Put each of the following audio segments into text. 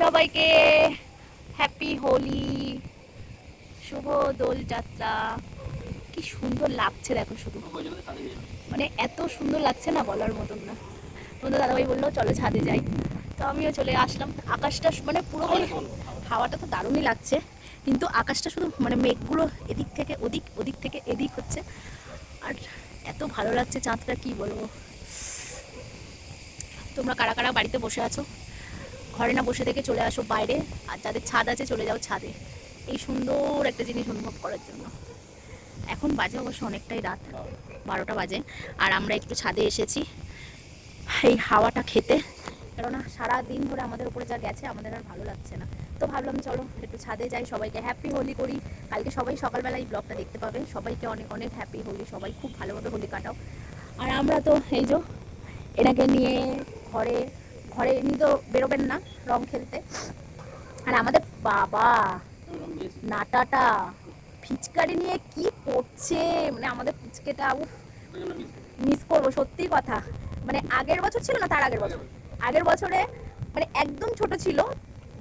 সবাইকে হ্যাপি হোলি, শুভ দোল যাত্রা কি সুন্দর লাগছে দেখো শুধু। মানে এত সুন্দর লাগছে না বলার মতন না। বন্ধু দাদাভাই বলল, চলো ছাদে যাই। তো আমিও চলে আসলাম। আকাশটা মানে পুরো হাওয়াটা তো দারুণই লাগছে। কিন্তু আকাশটা শুধু মানে মেঘগুলো এদিক থেকে ওদিক ওদিক থেকে এদিক হচ্ছে। আর এত ভালো লাগছে চাঁদটা, কি বলব? তোমরা কারা কারা বাড়িতে বসে আছো? ঘরে না বসে থেকে চলে আসো বাইরে, আর যাদের ছাদ আছে চলে যাও ছাদে। এই সুন্দর একটা জিনিস অনুভব করার জন্য। এখন বাজে অবশ্য অনেকটাই রাত, বারোটা বাজে, আর আমরা একটু ছাদে এসেছি এই হাওয়াটা খেতে। কেননা সারা দিন ধরে আমাদের উপরে যা গেছে, আমাদের আর ভালো লাগছে না। তো ভাবলাম চলো একটু ছাদে যাই, সবাইকে হ্যাপি হোলি করি। কালকে সবাই সকালবেলা এই ব্লগটা দেখতে পাবে। সবাইকে অনেক অনেক হ্যাপি হোলি, সবাই খুব ভালোভাবে হোলি কাটাও। আর আমরা তো এই যে, এনাকে নিয়ে ঘরে ঘরে এমনি তো বেরোবেন না রং খেলতে। আর আমাদের বাবা, নাটাটা ফিচকারি নিয়ে কি করছে? মানে আমাদের ফুচকেটা উফ মিস করব, সত্যি কথা। মানে আগের বছর ছিল না, তার আগের বছর। আগের বছরে মানে একদম ছোট ছিল।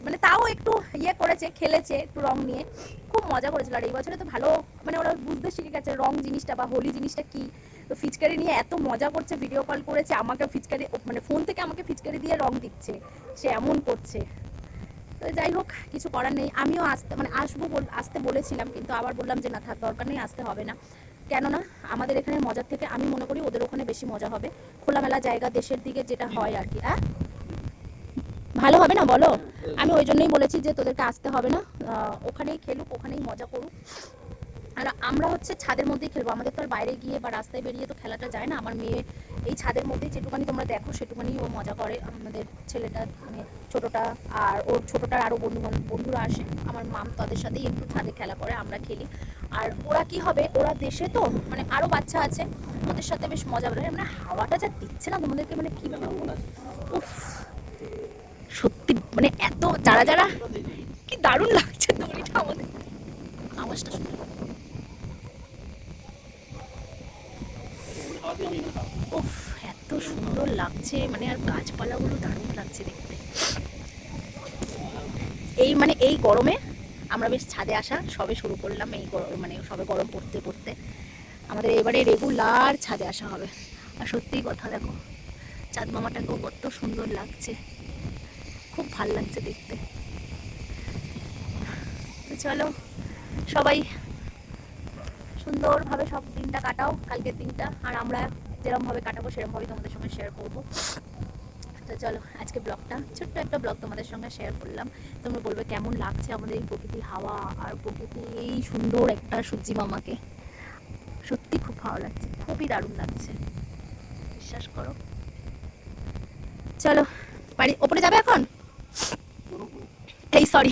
মানে তাও একটু ইয়ে করেছে, খেলেছে একটু রং নিয়ে। খুব মজা করেছিল। আর এই বছরে তো ভালো মানে ওরা বুঝতে শিখে গেছে রং জিনিসটা বা হোলি জিনিসটা কি। তো ফিচকারি নিয়ে এত মজা করছে ভিডিও কল করেছে, আমাকে ফিচকারি মানে ফোন থেকে আমাকে ফিচকারি দিয়ে রং দিচ্ছে। সে এমন করছে। তো যাই হোক, কিছু করার নেই। আমিও আসতে মানে আসব আসতে বলেছিলাম, কিন্তু আবার বললাম যে না, থাক, দরকার নেই, আসতে হবে না। কেননা আমাদের এখানে মজার থেকে আমি মনে করি ওদের ওখানে বেশি মজা হবে। খোলামেলা জায়গা, দেশের দিকে যেটা হয় আর কি হ্যাঁ ভালো হবে না বলো? আমি ওই জন্যই বলেছি যে তোদেরকে আসতে হবে না। ওখানেই খেলুক, ওখানেই মজা করুক। আর আমরা হচ্ছে ছাদের মধ্যেই খেলব। আমাদের তো আর বাইরে গিয়ে বা রাস্তায় বেরিয়ে তো খেলাটা যায় না। আমার মেয়ে এই ছাদের মধ্যেই যেটুকানি তোমরা দেখো সেটুকানি ও মজা করে। আমাদের ছেলেটা মানে ছোটোটা আর ওর ছোটোটার আরও বন্ধু বন্ধুরা আসে। আমার মাম তাদের সাথেই একটু ছাদে খেলা করে, আমরা খেলি। আর ওরা কি হবে? ওরা দেশে তো মানে আরও বাচ্চা আছে। ওদের সাথে বেশ মজা হবে মানে হাওয়াটা যা দিচ্ছে না তোমাদেরকে মানে কি উফ। সত্যি মানে এত যারা যারা, কি দারুণ লাগছে দড়িটা আমাদের। আওয়াজটা শুনে। উফ, এত সুন্দর লাগছে মানে আর গাছপালাগুলো দারুণ লাগছে দেখতে। এই মানে এই গরমে আমরা বেশ ছাদে আসা, সবে শুরু করলাম এই মানে সবে গরম পড়তে পড়তে। আমাদের এবারে রেগুলার ছাদে আসা হবে। আর সত্যিই কথা দেখো, চাঁদ মামাটাকেও কত সুন্দর লাগছে। খুব ভালো লাগছে দেখতে। চলো, সবাই সুন্দরভাবে সব দিনটা কাটাও, কালকের দিনটা। আর আমরা যেরকম ভাবে কাটাবো সেরকম ভাবে তোমাদের সঙ্গে শেয়ার করব। তো চলো, আজকে ব্লগটা ছোট্ট একটা ব্লগ তোমাদের সঙ্গে শেয়ার করলাম। তোমরা বলবে, কেমন লাগছে আমাদের এই প্রকৃতির হাওয়া আর প্রকৃতি এই সুন্দর একটা সূর্যি মামাকে? সত্যি খুব ভালো লাগছে, খুবই দারুণ লাগছে। বিশ্বাস করো। চলো, বাড়ি, ওপরে যাবে এখন এই সরি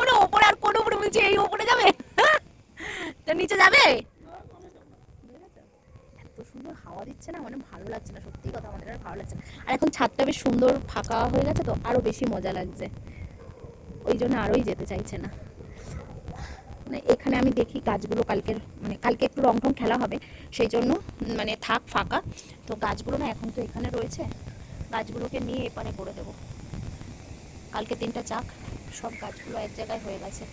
ওটা ওপরে আর কোন উপরে বলছি এই ওপরে যাবে তো নিচে যাবে এত সুন্দর হাওয়া দিচ্ছে না মানে ভালো লাগছে না, সত্যি কথা আমাদের আর ভালো লাগছে আর এখন ছাদটা বেশ সুন্দর ফাঁকা হয়ে গেছে তো, আরও বেশি মজা লাগছে। ওই জন্য আরোই যেতে চাইছে না। মানে এখানে আমি দেখি গাছগুলো কালকের মানে কালকে একটু রং টং খেলা হবে, সেই জন্য মানে থাক ফাঁকা। তো গাছগুলো না এখন তো এখানে রয়েছে, গাছগুলোকে নিয়ে এপারে করে দেবো। কালকে তিনটা চাক সব গাছগুলো এক জায়গায় হয়ে গেছে।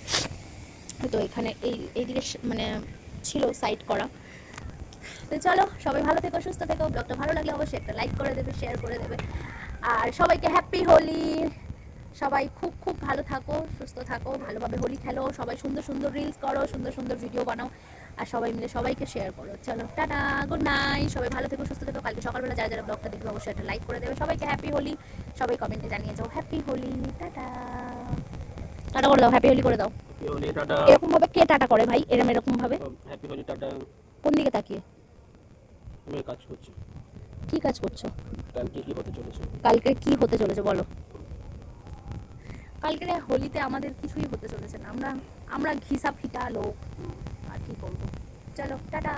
তো এখানে এই, এইদিকে মানে ছিল সাইড করা। তো চলো সবাই ভালো থেকো সুস্থ থেকো। ব্লগটা ভালো লাগলে অবশ্যই একটা লাইক করে দেবে শেয়ার করে দেবে। আর সবাইকে হ্যাপি হোলি। সবাই খুব খুব ভালো থাকো সুস্থ থাকো ভালোভাবে হোলি খেলো। সবাই সুন্দর সুন্দর রিলস করো সুন্দর সুন্দর ভিডিও বানাও। আর সবাই মিলে সবাইকে শেয়ার করো। চলো টাটা গুড নাইট সবাই ভালো থেকো সুস্থ থেকো। কালকে সকালবেলা যারা যারা ব্লগটা দেখবে অবশ্যই একটা লাইক করে দেবে। সবাইকে হ্যাপি হোলি। সবাই কমেন্টে জানিয়ে যাও হ্যাপি হোলি টাটা। টাটা করে দাও হ্যাপি হোলি করে দাও। এরকম ভাবে কে টাটা করে ভাই? এরম এরকম ভাবে হ্যাপি হোলি টাটা। কোন দিকে তাকিয়ে? তুমি কাজ করছ। কি কাজ করছ? কালকে কি হতে চলেছে? কালকে কি হতে চলেছে বলো। কালকে হোলিতে আমাদের কিছুই হতে চলেছে না। আমরা আমরা ঘিসা ফিটা লোক। আর কি করব? চলো টাটা।